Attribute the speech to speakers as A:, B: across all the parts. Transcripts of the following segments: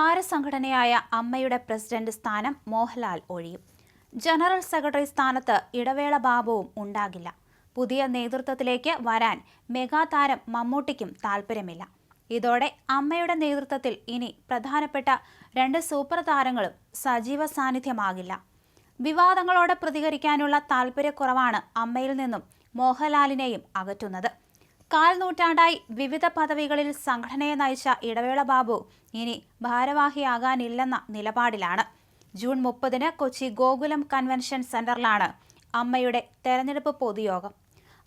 A: താരസംഘടനയായ അമ്മയുടെ പ്രസിഡന്റ് സ്ഥാനം Mohanlal ഒഴിയും. General secretary സ്ഥാനത്ത് ഇടവേള ബാബുവും ഉണ്ടാകില്ല. പുതിയ നേതൃത്വത്തിലേക്ക് വരാൻ മെഗാതാരം മമ്മൂട്ടിക്കും താല്പര്യമില്ല ഇതോടെ അമ്മയുടെ നേതൃത്വത്തിൽ ഇനി പ്രധാനപ്പെട്ട രണ്ട് സൂപ്പർ താരങ്ങളും സജീവ സാന്നിധ്യമാകില്ല. വിവാദങ്ങളോട് പ്രതികരിക്കാനുള്ള താല്പര്യക്കുറവാണ് അമ്മയിൽ നിന്നും മോഹൻലാലിനെയും അകറ്റുന്നത്. കാൽ നൂറ്റാണ്ടായി വിവിധ പദവികളിൽ സംഘടനയെ നയിച്ച ഇടവേള ബാബു ഇനി ഭാരവാഹിയാകാനില്ലെന്ന നിലപാടിലാണ്. ജൂൺ മുപ്പതിന് കൊച്ചി ഗോകുലം കൺവെൻഷൻ സെന്ററിലാണ് അമ്മയുടെ തെരഞ്ഞെടുപ്പ് പൊതുയോഗം.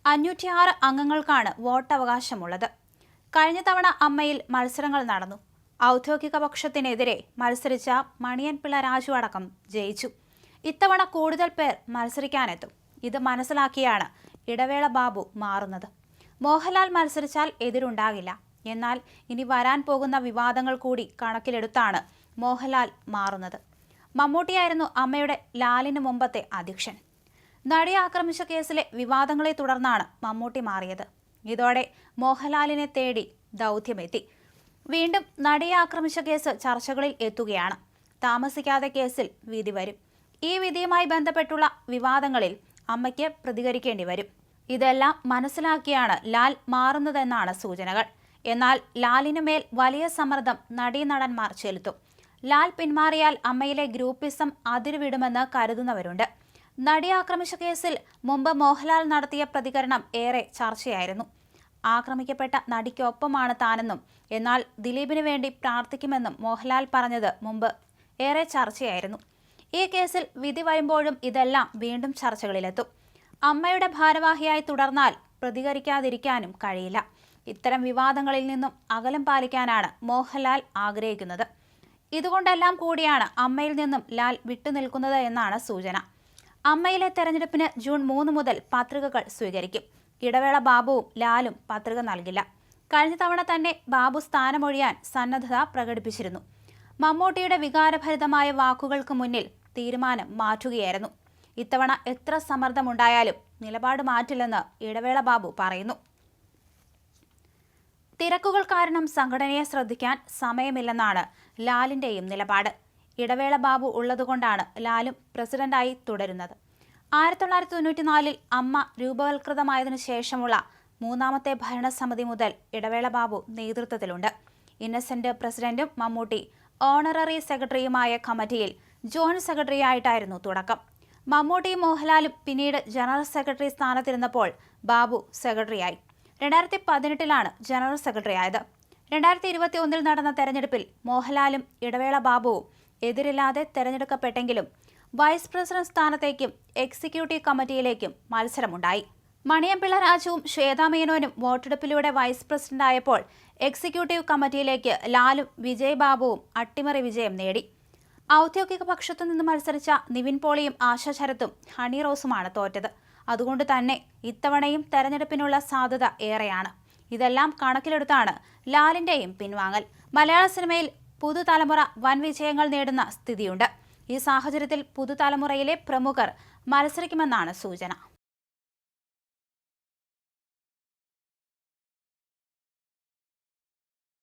A: അഞ്ഞൂറ്റിയാറ് അംഗങ്ങൾക്കാണ് വോട്ടവകാശമുള്ളത്. കഴിഞ്ഞ തവണ അമ്മയിൽ മത്സരങ്ങൾ നടന്നു. ഔദ്യോഗിക പക്ഷത്തിനെതിരെ മത്സരിച്ച മണിയൻപിള്ള രാജു അടക്കം ജയിച്ചു. ഇത്തവണ കൂടുതൽ പേർ മത്സരിക്കാനെത്തും. ഇത് മനസ്സിലാക്കിയാണ് ഇടവേള ബാബു മാറുന്നത്. മോഹൻലാൽ മത്സരിച്ചാൽ എതിരുണ്ടാകില്ല. എന്നാൽ ഇനി വരാൻ പോകുന്ന വിവാദങ്ങൾ കൂടി കണക്കിലെടുത്താണ് മോഹൻലാൽ മാറുന്നത്. മമ്മൂട്ടിയായിരുന്നു അമ്മയുടെ ലാലിന് മുമ്പത്തെ അധ്യക്ഷൻ. നടിയെ ആക്രമിച്ച കേസിലെ വിവാദങ്ങളെ തുടർന്നാണ് മമ്മൂട്ടി മാറിയത്. ഇതോടെ മോഹൻലാലിനെ തേടി ദൗത്യമെത്തി. വീണ്ടും നടിയെ ആക്രമിച്ച കേസ് ചർച്ചകളിൽ എത്തുകയാണ്. താമസിക്കാതെ കേസിൽ വിധി വരും. ഈ വിധിയുമായി ബന്ധപ്പെട്ടുള്ള വിവാദങ്ങളിൽ അമ്മയ്ക്ക് പ്രതികരിക്കേണ്ടി വരും. ഇതെല്ലാം മനസ്സിലാക്കിയാണ് ലാൽ മാറുന്നതെന്നാണ് സൂചനകൾ. എന്നാൽ ലാലിനു മേൽ വലിയ സമ്മർദ്ദം നടീനടന്മാർ ചെലുത്തും. ലാൽ പിന്മാറിയാൽ അമ്മയിലെ ഗ്രൂപ്പിസം അതിരുവിടുമെന്ന് കരുതുന്നവരുണ്ട്. നടി ആക്രമിച്ച കേസിൽ മുമ്പ് മോഹൻലാൽ നടത്തിയ പ്രതികരണം ഏറെ ചർച്ചയായിരുന്നു. ആക്രമിക്കപ്പെട്ട നടിക്കൊപ്പമാണ് താനെന്നും എന്നാൽ ദിലീപിന് വേണ്ടി പ്രാർത്ഥിക്കുമെന്നും മോഹൻലാൽ പറഞ്ഞത് മുമ്പ് ഏറെ ചർച്ചയായിരുന്നു. ഈ കേസിൽ വിധി വരുമ്പോഴും ഇതെല്ലാം വീണ്ടും ചർച്ചകളിലെത്തും. അമ്മയുടെ ഭാരവാഹിയായി തുടർന്നാൽ പ്രതികരിക്കാതിരിക്കാനും കഴിയില്ല. ഇത്തരം വിവാദങ്ങളിൽ നിന്നും അകലം പാലിക്കാനാണ് മോഹൻലാൽ ആഗ്രഹിക്കുന്നത്. ഇതുകൊണ്ടെല്ലാം കൂടിയാണ് അമ്മയിൽ നിന്നും ലാൽ വിട്ടുനിൽക്കുന്നത് എന്നാണ് സൂചന. അമ്മയിലെ തെരഞ്ഞെടുപ്പിന് ജൂൺ മൂന്ന് മുതൽ പത്രികകൾ സ്വീകരിക്കും. ഇടവേള ബാബുവും ലാലും പത്രിക നൽകില്ല. കഴിഞ്ഞ തവണ തന്നെ ബാബു സ്ഥാനമൊഴിയാൻ സന്നദ്ധത പ്രകടിപ്പിച്ചിരുന്നു. മമ്മൂട്ടിയുടെ വികാരഭരിതമായ വാക്കുകൾക്ക് മുന്നിൽ തീരുമാനം മാറ്റുകയായിരുന്നു. ഇത്തവണ എത്ര സമ്മർദ്ദമുണ്ടായാലും നിലപാട് മാറ്റില്ലെന്ന് ഇടവേള ബാബു പറയുന്നു. തിരക്കുകൾ കാരണം സംഘടനയെ ശ്രദ്ധിക്കാൻ സമയമില്ലെന്നാണ് ലാലിന്റെയും നിലപാട്. ഇടവേള ബാബു ഉള്ളതുകൊണ്ടാണ് ലാലും പ്രസിഡന്റായി തുടരുന്നത്. ആയിരത്തി തൊള്ളായിരത്തി തൊണ്ണൂറ്റിനാലിൽ അമ്മ രൂപവൽകൃതമായതിനു ശേഷമുള്ള മൂന്നാമത്തെ ഭരണസമിതി മുതൽ ഇടവേള ബാബു നേതൃത്വത്തിലുണ്ട്. ഇന്നസെന്റ് പ്രസിഡന്റും മമ്മൂട്ടി ഓണററി സെക്രട്ടറിയുമായ കമ്മിറ്റിയിൽ ജോയിന്റ് സെക്രട്ടറിയായിട്ടായിരുന്നു തുടക്കം. മമ്മൂട്ടിയും മോഹൻലാലും പിന്നീട് ജനറൽ സെക്രട്ടറി സ്ഥാനത്തിരുന്നപ്പോൾ ബാബു സെക്രട്ടറിയായി. രണ്ടായിരത്തി പതിനെട്ടിലാണ് ജനറൽ സെക്രട്ടറി ആയത് രണ്ടായിരത്തി ഇരുപത്തി ഒന്നിൽ നടന്ന തെരഞ്ഞെടുപ്പിൽ മോഹൻലാലും ഇടവേള ബാബുവും എതിരില്ലാതെ തെരഞ്ഞെടുക്കപ്പെട്ടെങ്കിലും വൈസ് പ്രസിഡന്റ് സ്ഥാനത്തേക്കും എക്സിക്യൂട്ടീവ് കമ്മിറ്റിയിലേക്കും മത്സരമുണ്ടായി. മണിയമ്പിള്ള രാജുവും ശ്വേതാമേനോനും വോട്ടെടുപ്പിലൂടെ വൈസ് പ്രസിഡന്റായപ്പോൾ എക്സിക്യൂട്ടീവ് കമ്മിറ്റിയിലേക്ക് ലാലും വിജയ് ബാബുവും അട്ടിമറി വിജയം നേടി. ഔദ്യോഗിക പക്ഷത്തു നിന്ന് മത്സരിച്ച നിവിൻ പോളിയും ആശ ശരത്തും ഹണി റോസുമാണ് തോറ്റത്. അതുകൊണ്ട് തന്നെ ഇത്തവണയും തെരഞ്ഞെടുപ്പിനുള്ള സാധ്യത ഏറെയാണ്. ഇതെല്ലാം കണക്കിലെടുത്താണ് ലാലിന്റെയും പിൻവാങ്ങൽ. മലയാള സിനിമയിൽ പുതുതലമുറ വൻ വിജയങ്ങൾ നേടുന്ന സ്ഥിതിയുണ്ട്. ഈ സാഹചര്യത്തിൽ പുതുതലമുറയിലെ പ്രമുഖർ മത്സരിക്കുമെന്നാണ് സൂചന.